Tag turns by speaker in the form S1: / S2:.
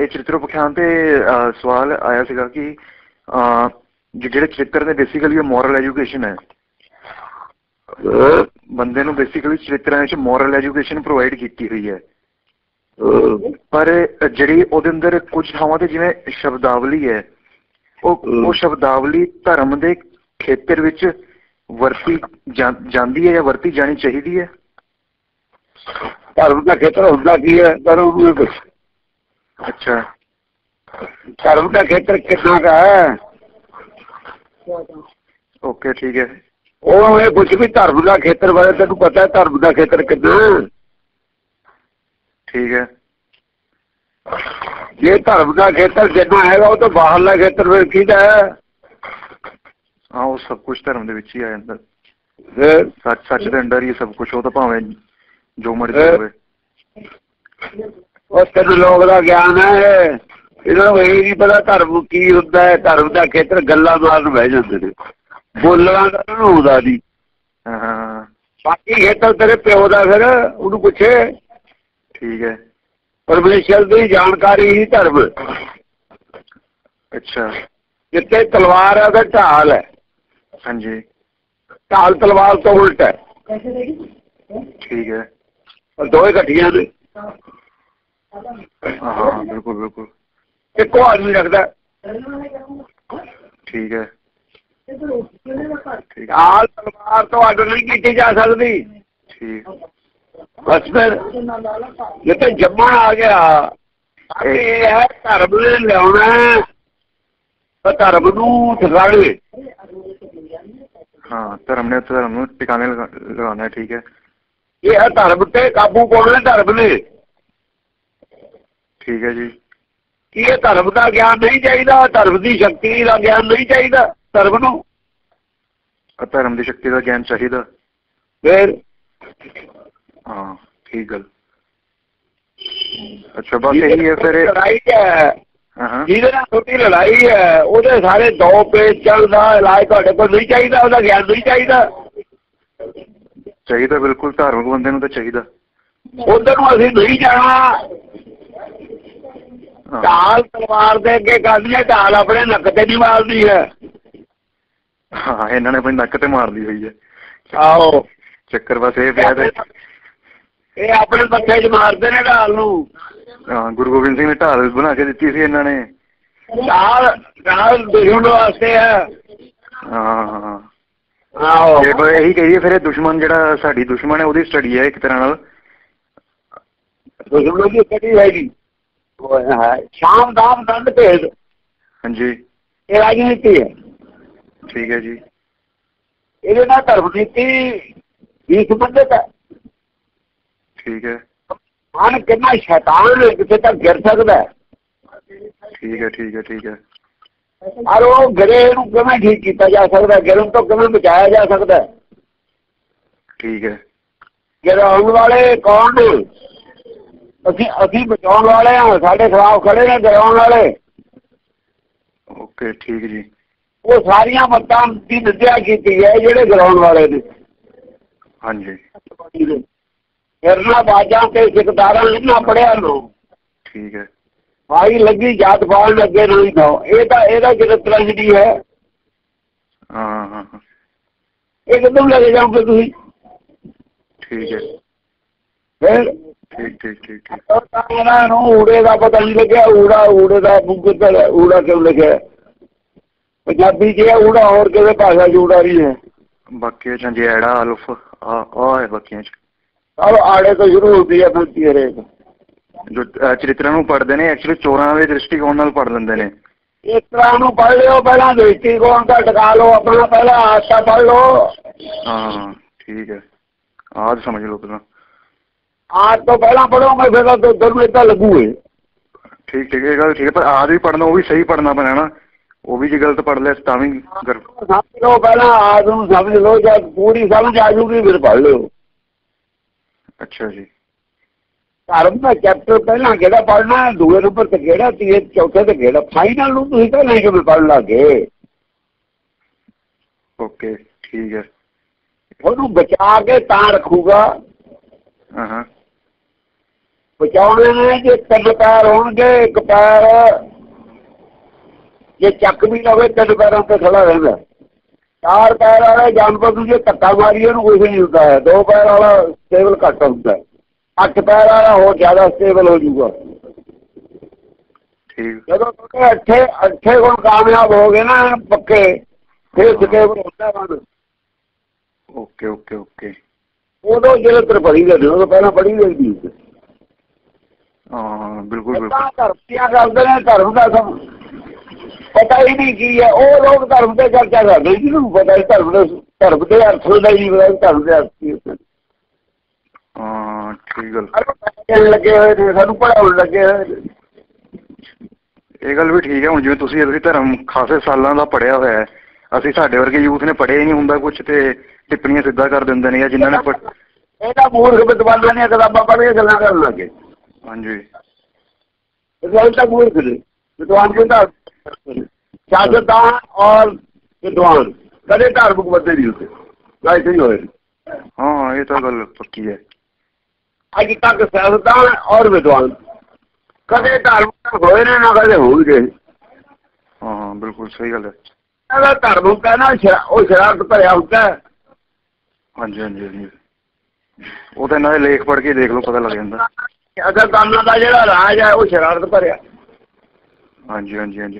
S1: ਇਹ ਚਰਿੱਤਰ ਉਪਖਿਆਨ ਤੇ ਸਵਾਲ ਆਇਆ ਸੀਗਾ ਕਿ ਜਿਹੜੇ ਚਰਿੱਤਰ ਨੇ ਬੇਸਿਕਲੀ ਮੋਰਲ ਐਜੂਕੇਸ਼ਨ ਹੈ। ਬੰਦੇ ਨੂੰ ਬੇਸਿਕਲੀ ਚਰਿੱਤਰਾਂ ਵਿੱਚ ਮੋਰਲ ਐਜੂਕੇਸ਼ਨ ਪ੍ਰੋਵਾਈਡ ਕੀਤੀ ਹੋਈ ਹੈ। ਪਰ ਜਿਹੜੀ ਉਹਦੇ ਅੰਦਰ ਕੁਝ ਥਾਵਾਂ ਤੇ ਜਿਵੇਂ ਸ਼ਬਦਾਵਲੀ ਹੈ, ਉਹ ਉਹ ਸ਼ਬਦਾਵਲੀ ਧਰਮ ਦੇ ਖੇਤਰ ਵਿੱਚ ਵਰਤੀ ਜਾਂਦੀ ਹੈ ਜਾਂ ਵਰਤੀ ਜਾਣੀ ਚਾਹੀਦੀ ਹੈ?
S2: ਧਰਮ ਦਾ ਖੇਤਰ ਹੁੰਦਾ ਕੀ ਹੈ ਧਰਮ ਨੂੰ ਕੁਛ
S1: ਅੱਛਾ।
S2: ਧਰਮ ਦਾ ਖੇਤਰ ਕਿੰਨਾ ਕਾ ਹੈ?
S1: ਓਕੇ ਠੀਕ ਹੈ।
S2: ਉਹ ਇਹ ਕੁਝ ਵੀ ਧਰਮ ਦਾ ਖੇਤਰ ਬਾਰੇ ਤੈਨੂੰ ਪਤਾ ਹੈ ਧਰਮ ਦਾ ਖੇਤਰ ਕਿੰਨਾ?
S1: ਠੀਕ ਹੈ।
S2: ਜੇ ਧਰਮ ਦਾ ਖੇਤਰ ਜਿੰਨਾ ਹੈਗਾ ਉਹ ਤੋਂ ਬਾਹਰਲਾ ਖੇਤਰ ਫਿਰ ਕਿਹਦਾ ਹੈ?
S1: ਹਾਂ ਉਹ ਸਭ ਕੁਝ ਧਰਮ ਦੇ ਵਿੱਚ ਹੀ ਆ ਜਾਂਦਾ। ਸੱਚ ਸੱਚ ਦੇ ਅੰਦਰ ਹੀ ਸਭ ਕੁਝ ਉਹ ਤਾਂ ਭਾਵੇਂ ਜੋ ਮਰਜ਼ੀ ਹੋਵੇ।
S2: ਉਹ ਤਿੰਨ ਲੋਕ ਦਾ ਗਿਆਨ ਹੈ ਇਹਨਾਂ ਨੂੰ ਇਹ ਨਹੀਂ ਪਤਾ ਧਰਮ ਕੀ ਹੁੰਦਾ ਹੈ। ਧਰਮ ਦਾ ਖੇਤਰ ਗੱਲਾਂ ਮਾਰਨ ਬਹਿ ਜਾਂਦੇ ਨੇ। ਬੋਲਣਾ ਤਾਂ ਉਹਨਾਂ ਨੂੰ ਆਉਂਦਾ ਨਹੀਂ।
S1: ਹਾਂ।
S2: ਬਾਕੀ ਖੇਤਰ ਤੇਰੇ ਪਿਓ ਦਾ ਫਿਰ ਉਹਨੂੰ ਪੁੱਛੇ।
S1: ਠੀਕ ਹੈ।
S2: ਪਰਮੇਸ਼ਰ ਦੀ ਜਾਣਕਾਰੀ ਹੀ ਧਰਮ।
S1: ਅੱਛਾ।
S2: ਜਿੱਥੇ ਤਲਵਾਰ ਹੈ ਉਹਦਾ ਢਾਲ ਹੈ।
S1: ਹਾਂਜੀ।
S2: ਢਾਲ ਤਲਵਾਰ ਤੋਂ ਉਲਟ ਹੈ।
S1: ਠੀਕ ਹੈ।
S2: ਪਰ ਦੋਵੇਂ ਇਕੱਠੀਆਂ ਨੇ।
S1: ਹਾਂ ਬਿਲਕੁਲ ਬਿਲਕੁਲ।
S2: ਇੱਕੋ ਆਦਮੀ ਰੱਖਦਾ।
S1: ਠੀਕ ਹੈ।
S2: ਢਾਲ ਤਲਵਾਰ ਤੋਂ ਅੱਡ ਨਹੀਂ ਕੀਤੀ ਜਾ ਸਕਦੀ।
S1: ਠੀਕ।
S2: ਬਸ ਫਿਰ ਜਿੱਥੇ ਜੰਮਣ ਆ ਗਿਆ ਇਹ ਹੈ ਧਰਮ ਨੇ ਲਿਆਉਣਾ ਤਾਂ ਧਰਮ ਨੂੰ ਠਿਕਾਣੇ।
S1: ਹਾਂ ਧਰਮ ਨੇ ਧਰਮ ਨੂੰ ਟਿਕਾਣੇ ਲਗਾ- ਲਗਾਉਣਾ ਠੀਕ ਹੈ।
S2: ਇਹ ਹੈ ਧਰਮ ਤੇ ਕਾਬੂ ਪਾਉਣਾ ਧਰਮ ਨੇ।
S1: ਠੀਕ ਹੈ ਜੀ।
S2: ਕੀ ਇਹ ਧਰਮ ਦਾ ਗਿਆਨ ਨਹੀਂ ਚਾਹੀਦਾ? ਧਰਮ ਦੀ ਸ਼ਕਤੀ ਦਾ ਗਿਆਨ ਨਹੀਂ ਚਾਹੀਦਾ ਧਰਮ ਨੂੰ?
S1: ਧਰਮ ਦੀ ਸ਼ਕਤੀ ਦਾ ਗਿਆਨ ਚਾਹੀਦਾ।
S2: ਫਿਰ?
S1: ਹਾਂ ਠੀਕ ਗੱਲ। ਅੱਛਾ ਬਸ ਇਹੀ ਹੈ ਫਿਰ
S2: ਲੜਾਈ ਹੈ।
S1: ਹਾਂ ਹਾਂ।
S2: ਜਿਹਦੇ ਨਾਲ ਛੋਟੀ ਲੜਾਈ ਹੈ ਉਹਦੇ ਸਾਰੇ ਦੋ ਪੇਜ ਚੱਲਦਾ ਇਲਾਜ ਤੁਹਾਡੇ ਕੋਲ ਨਹੀਂ ਚਾਹੀਦਾ ਉਹਦਾ ਗਿਆਨ ਨਹੀਂ ਚਾਹੀਦਾ।
S1: ਚਾਹੀਦਾ ਬਿਲਕੁਲ ਧਾਰਮਿਕ ਬੰਦੇ ਨੂੰ ਤਾਂ ਚਾਹੀਦਾ।
S2: ਉਧਰ ਨੂੰ ਅਸੀਂ ਨਹੀਂ ਜਾਣਾ। ਢਾਲ ਤਲਵਾਰ ਦੇ ਅੱਗੇ ਹੈ ਢਾਲ ਆਪਣੇ ਨੱਕ ਤੇ ਨਹੀਂ ਮਾਰਦੀ ਹੈ।
S1: ਹਾਂ ਇਹਨਾਂ ਨੇ ਆਪਣੀ ਨੱਕ ਤੇ ਮਾਰ ਲਈ ਹੋਈ ਹੈ।
S2: ਆਓ
S1: ਚੱਕਰ ਬਸ ਇਹ ਪਿਆ ਤੇ।
S2: ਇਹ ਆਪਣੇ ਮੱਥੇ 'ਚ ਮਾਰਦੇ ਨੇ ਢਾਲ ਨੂੰ।
S1: ਹਾਂ, ਗੁਰੂ ਗੋਬਿੰਦ ਸਿੰਘ ਨੇ ਢਾਲ ਬਣਾ ਕੇ ਦਿੱਤੀ ਸੀ ਇਹਨਾਂ ਨੇ।
S2: ਢਾਲ ਢਾਲ ਦੁਸ਼ਮਣ ਵਾਸਤੇ ਹੈ
S1: ਹਾਂ ਹਾਂ। ਹਾਂ
S2: ਆਓ
S1: ਜੇ ਇਹੀ ਕਹੀਏ ਫਿਰ ਇਹ ਦੁਸ਼ਮਣ ਜਿਹੜਾ ਸਾਡੀ ਦੁਸ਼ਮਣ ਹੈ ਉਹਦੀ ਸਟੱਡੀ ਹੈ ਇੱਕ ਤਰ੍ਹਾਂ ਨਾਲ।
S2: ਦੁਸ਼ਮਣ ਦੀ ਕਦੀ ਹੈਗੀ। ਉਹ ਹੈ ਸ਼ਾਮ ਦਾਮ ਦੰਡ ਭੇਦ।
S1: ਹਾਂਜੀ।
S2: ਇਹ ਰਾਜਨੀਤੀ ਹੈ।
S1: ਠੀਕ ਹੈ ਜੀ।
S2: ਇਹਦੇ ਨਾਲ ਧਰਮ ਨੀਤੀ ਵੀ ਸੰਬੰਧਿਤ ਹੈ।
S1: ਠੀਕ ਹੈ।
S2: ਮਨ ਕਿੰਨਾ ਸ਼ੈਤਾਨ ਕਿਤੇ ਤੱਕ ਗਿਰ ਸਕਦਾ
S1: ਠੀਕ ਹੈ ਠੀਕ ਹੈ ਠੀਕ ਹੈ।
S2: ਔਰ ਉਹ ਗਿਰੇ ਨੂੰ ਕਿਵੇਂ ਠੀਕ ਕੀਤਾ ਜਾ ਸਕਦਾ ਗਿਰਨ ਤੋਂ ਕਿਵੇਂ ਬਚਾਇਆ ਜਾ ਸਕਦਾ?
S1: ਠੀਕ ਹੈ।
S2: ਗਿਰਾਉਣ ਵਾਲੇ ਕੌਣ ਨੇ? ਅਸੀਂ ਅਸੀਂ ਬਚਾਉਣ ਵਾਲੇ ਹਾਂ ਸਾਡੇ ਖਿਲਾਫ ਖੜੇ ਨੇ ਗਿਰਾਉਣ ਵਾਲੇ।
S1: ਓਕੇ ਠੀਕ ਜੀ।
S2: ਉਹ ਸਾਰੀਆਂ ਮੱਤਾਂ ਦੀ ਨਿੰਦਿਆ ਕੀਤੀ ਹੈ ਜਿਹੜੇ ਗਿਰਾਉਣ ਵਾਲੇ ਨੇ।
S1: ਹਾਂਜੀ।
S2: ਫਿਰਨਾ ਬਾਜਾਂ ਤੇ ਸਿਕਦਾਰਾਂ ਇਹਨਾਂ ਪੜਿਆ ਲੋ
S1: ਠੀਕ ਹੈ।
S2: ਭਾਈ ਲੱਗੀ ਜਾਤ ਪਾਲ ਲੱਗੇ ਨਹੀਂ ਦੋ ਇਹ ਤਾਂ ਇਹਦਾ ਜਿਹੜਾ ਟ੍ਰੈਜਡੀ ਹੈ
S1: ਹਾਂ ਹਾਂ ਹਾਂ
S2: ਇਹ ਕਿਦੋਂ ਲੈ ਕੇ ਜਾਓਗੇ ਤੁਸੀਂ
S1: ਠੀਕ ਹੈ
S2: ਫਿਰ
S1: ਠੀਕ ਠੀਕ ਠੀਕ ਠੀਕ
S2: ਉਹ ਤਾਂ ਇਹਨਾਂ ਨੂੰ ਊੜੇ ਦਾ ਪਤਾ ਨਹੀਂ ਲੱਗਿਆ ਊੜਾ ਊੜੇ ਦਾ ਮੁਕਤ ਊੜਾ ਕਿਉਂ ਲਿਖਿਆ ਪੰਜਾਬੀ 'ਚ ਇਹ ਊੜਾ ਹੋਰ ਕਿਹਦੇ ਭਾਸ਼ਾ 'ਚ ਊੜਾ ਨਹੀਂ ਹੈ
S1: ਬਾਕੀ ਚ ਜੀ ਐੜਾ ਅਲਫ ਆ ਆ ਹੈ ਬਾਕੀਆਂ ਚ
S2: ਸਭ ਆੜੇ ਤੋਂ ਸ਼ੁਰੂ ਹੁੰਦੀ ਹੈ ਬੁੱਧੀ ਹਰੇਕ
S1: ਜੋ ਚਰਿੱਤਰਾਂ ਨੂੰ ਪੜ੍ਹਦੇ ਨੇ ਐਕਚੁਅਲੀ ਚੋਰਾਂ ਦੇ ਦ੍ਰਿਸ਼ਟੀਕੋਣ ਨਾਲ ਪੜ੍ਹ ਲੈਂਦੇ ਨੇ।
S2: ਇਸ ਤਰ੍ਹਾਂ ਨੂੰ ਪੜ੍ਹ ਲਿਓ ਪਹਿਲਾਂ ਦ੍ਰਿਸ਼ਟੀਕੋਣ ਦਾ ਟਿਕਾ ਲਓ ਆਪਣਾ ਪਹਿਲਾਂ ਆਸਾ ਪੜ੍ਹ ਲਓ।
S1: ਹਾਂ ਠੀਕ ਹੈ। ਆਜ ਸਮਝ ਲਓ ਪਹਿਲਾਂ।
S2: ਆਜ ਤੋਂ ਪਹਿਲਾਂ ਪੜੋਗੇ ਫਿਰ ਤਾਂ ਤੁਹਾਨੂੰ ਏਦਾਂ ਲੱਗੂਗੇ।
S1: ਠੀਕ ਠੀਕ ਇਹ ਗੱਲ ਠੀਕ ਹੈ ਪਰ ਆਜ ਵੀ ਪੜ੍ਹਨਾ ਉਹ ਵੀ ਸਹੀ ਪੜ੍ਹਨਾ ਪੈਣਾ ਨਾ। ਉਹ ਵੀ ਜੇ ਗਲਤ ਪੜ੍ਹ ਲਿਆ ਤਾਂ ਵੀ ਗਰ
S2: ਸਮਝ ਲਓ ਪਹਿਲਾਂ ਆਜ ਨੂੰ ਸਮਝ ਲਓ ਜਦ ਪੂਰੀ ਸਮਝ ਆ ਜੂਗੀ ਫਿਰ ਪੜ੍ਹ ਲਿਓ।
S1: ਅੱਛਾ ਜੀ।
S2: ਧਰਮ ਦਾ ਚੈਪਟਰ ਪਹਿਲਾਂ ਕਿਹੜਾ ਪੜ੍ਹਨਾ ਹੈ, ਦੂਏ ਨੰਬਰ ਤੇ ਕਿਹੜਾ ਤੀਏ ਚੌਥੇ ਤੇ ਕਿਹੜਾ ਫਾਈਨਲ ਨੂੰ ਤੁਸੀਂ ਪਹਿਲਾਂ ਹੀ ਕਿਵੇਂ ਪੜ੍ਹ ਲਾਗੇ।
S1: ਓਕੇ ਠੀਕ ਹੈ।
S2: ਉਹਨੂੰ ਬਚਾ ਕੇ ਤਾਂ ਰੱਖੂਗਾ।
S1: ਹਾਂ ਹਾਂ
S2: ਬਚਾਉਣੇ ਨੇ ਜੇ ਤਿੰਨ ਪੈਰ ਹੋਣਗੇ ਇੱਕ ਪੈਰ। ਜੇ ਚੱਕ ਵੀ ਲਵੇ ਤਿੰਨ ਪੈਰਾਂ ਤੇ ਖੜਾ ਰਹਿੰਦਾ। ਚਾਰ ਪੈਰ ਵਾਲੇ ਜਾਨਵਰ ਨੂੰ ਜੇ ਧੱਕਾ ਮਾਰੀਏ ਉਹਨੂੰ ਕੁਝ ਨਹੀਂ ਹੁੰਦਾ। ਦੋ ਪੈਰ ਵਾਲਾ ਸਟੇਬਲ ਘੱਟ ਹੁੰਦਾ। ਅੱਠ ਪੈਰ ਵਾਲਾ ਹੋਰ ਜ਼ਿਆਦਾ ਸਟੇਬਲ ਹੋ ਜਾਊਗਾ।
S1: ਠੀਕ।
S2: ਜਦੋਂ ਤੁਹਾਡੇ ਅੱਠੇ ਅੱਠੇ ਗੁਣ ਕਾਮਯਾਬ ਹੋ ਗਏ ਨਾ ਪੱਕੇ ਫਿਰ ਸਟੇਬਲ ਹੁੰਦਾ ਬਣ
S1: ਓਕੇ ਓਕੇ ਓਕੇ।
S2: ਉਦੋਂ ਜਿਹੜੇ ਤਰ ਪੜੀ ਗਏ ਉਦੋਂ ਪਹਿਲਾਂ ਪੜੀ ਗਈ ਸੀ।
S1: ਹਾਂ ਬਿਲਕੁਲ ਬਿਲਕੁਲ।
S2: ਤਾਂ ਧਰਮ ਦੀਆਂ ਕਰਦੇ ਨੇ ਧਰਮ ਦਾ ਸਭ ਪਤਾ ਹੀ ਨਹੀਂ ਕੀ ਹੈ। ਉਹ ਲੋਕ ਧਰਮ ਤੇ ਚਰਚਾ ਕਰਦੇ ਜਿਹਨੂੰ ਪਤਾ ਹੀ ਧਰਮ ਦੇ ਧਰਮ ਦੇ ਅਰਥ ਦਾ ਹੀ ਨਹੀਂ ਪਤਾ ਧਰਮ ਦੇ ਅਰਥ ਕੀ।
S1: ਹਾਂ ਠੀਕ ਗੱਲ।
S2: ਸਾਨੂੰ ਪੜ੍ਹਨ ਲੱਗੇ ਹੋਏ ਨੇ ਸਾਨੂੰ ਪੜਾਉਣ ਲੱਗੇ ਹੋਏ ਨੇ
S1: ਇਹ ਗੱਲ ਵੀ ਠੀਕ ਹੈ ਹੁਣ ਜਿਵੇਂ ਤੁਸੀਂ ਤੁਸੀਂ ਧਰਮ ਖਾਸੇ ਸਾਲਾਂ ਦਾ ਪੜਿਆ ਹੋਇਆ ਹੈ ਅਸੀਂ ਸਾਡੇ ਵਰਗੇ ਯੂਥ ਨੇ ਪੜਿਆ ਹੀ ਨਹੀਂ ਹੁੰਦਾ ਕੁਝ ਤੇ ਟਿੱਪਣੀਆਂ ਸਿੱਧਾ ਕਰ ਦਿੰਦੇ ਨੇ ਜਾਂ ਜਿਨ੍ਹਾਂ ਨੇ
S2: ਇਹਦਾ ਮੂਰਖ ਵਿਦਵਾਨਾਂ ਦੀਆਂ ਕਿਤਾਬਾਂ ਪੜ੍ਹ ਕੇ ਗੱਲਾਂ ਕਰਨ ਲੱਗੇ।
S1: ਹਾਂਜੀ।
S2: ਵਿਦਵਾਨ ਤਾਂ ਮੂਰਖ ਨੇ ਵਿਦਵਾਨ ਕਹਿੰਦਾ ਸਿਆਸਤਦਾਨ ਔਰ ਵਿਦਵਾਨ ਕਦੇ ਧਾਰਮਿਕ ਬੰਦੇ ਨਹੀਂ ਹੁੰਦੇ ਨਾ ਹੀ ਹੋਏ। ਨੇ।
S1: ਹਾਂ ਇਹ ਤਾਂ ਗੱਲ ਪੱਕੀ ਹੈ।
S2: ਅੱਜ ਤੱਕ ਸਿਆਸਤਦਾਨ ਔਰ ਵਿਦਵਾਨ। ਕਦੇ ਧਾਰਮਿਕ ਹੋਏ ਨੇ ਨਾ ਕਦੇ ਹੋਣਗੇ।
S1: ਹਾਂ ਬਿਲਕੁਲ ਸਹੀ ਗੱਲ ਹੈ।
S2: ਇਹਦਾ ਧਰਮ ਹੁੰਦਾ ਨਾ ਉਹ ਸ਼ਰਾਰਤ ਭਰਿਆ ਹੁੰਦਾ।
S1: ਹਾਂਜੀ ਹਾਂਜੀ ਹਾਂਜੀ। ਉਹ ਤਾਂ ਦੇ ਲੇਖ ਪੜ੍ਹ ਕੇ ਦੇਖ ਲਓ ਪਤਾ ਲੱਗ ਜਾਂਦਾ।
S2: ਕਾਨੂੰਨ ਦਾ ਜਿਹੜਾ ਰਾਜ ਹੈ ਉਹ ਸ਼ਰਾਰਤ ਭਰਿਆ।
S1: ਹਾਂਜੀ ਹਾਂਜੀ ਹਾਂਜੀ।